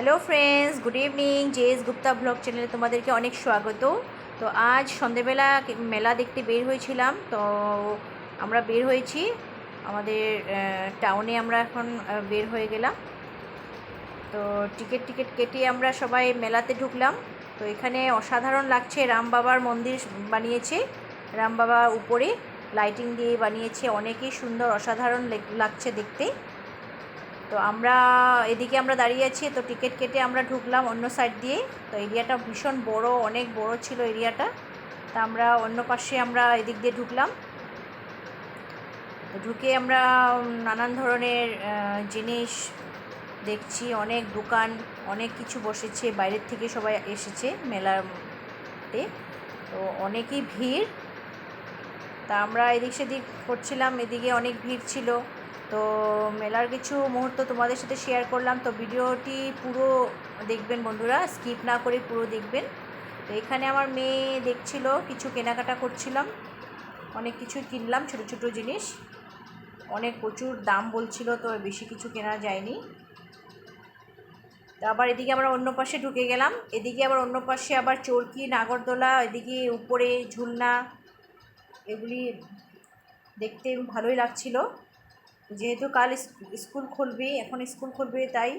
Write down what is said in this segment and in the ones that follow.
Hello friends good evening JS Gupta blog চ্যানেলে তোমাদেরকে অনেক স্বাগত। তো আজ সন্ধেবেলা মেলা দেখতে বের হয়েছিলাম। তো আমরা বের হয়েছি। আমাদের টাউনে আমরা এখন বের হয়ে গেলাম। তো টিকিট টিকিট কেটে আমরা সবাই মেলাতে ঢুকলাম। তো এখানে অসাধারণ লাগছে। রাম বাবার মন্দির বানিয়েছে। রাম বাবা উপরে লাইটিং দিয়ে বানিয়েছে। অনেকই সুন্দর, অসাধারণ লাগছে দেখতে। তো আমরা এদিকে আমরা দাঁড়িয়ে আছি, তো টিকিট কেটে আমরা ঢুকলাম অন্য সাইড দিয়ে। তো এরিয়াটা ভীষণ বড়, অনেক বড় ছিল এরিয়াটা। তা আমরা অন্য পাশে আমরা এদিক দিয়ে ঢুকলাম। ঢুকে আমরা নানান ধরনের জিনিস দেখছি, অনেক দোকান, অনেক কিছু বসেছে, বাইরের থেকে সবাই এসেছে মেলাতে তো অনেকই ভিড়। তা আমরা এদিক সেদিক করছিলাম এদিকে অনেক ভিড় ছিল। তো মেলার কিছু মুহূর্ত তোমাদের সাথে শেয়ার করলাম, তো ভিডিওটি পুরো দেখবেন বন্ধুরা স্কিপ না করে পুরো দেখবেন। তো এখানে আমার মেয়ে দেখছিল, কিছু কেনাকাটা করছিলাম, অনেক কিছু কিনলাম, ছোট ছোট জিনিস। অনেক প্রচুর দাম বলছিল, তো বেশি কিছু কেনা যায়নি। তো আবার এদিকে আমরা অন্য পাশে ঢুকে গেলাম, এদিকে আবার অন্য পাশে আবার চরকি, নাগরদোলা, এদিকে উপরে ঝুলনা, এগুলি দেখতে ভালোই লাগছিল। যেহেতু কাল স্কুল খুলবে, এখন স্কুল খুলবে তাই।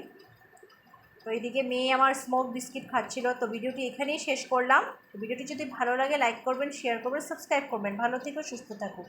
তো এইদিকে মেয়ে আমার স্মোক বিস্কিট খাচ্ছিল। তো ভিডিওটি এখানেই শেষ করলাম। ভিডিওটি যদি ভালো লাগে লাইক করবেন শেয়ার করবেন সাবস্ক্রাইব করবেন। ভালো থেকো, সুস্থ থাকুক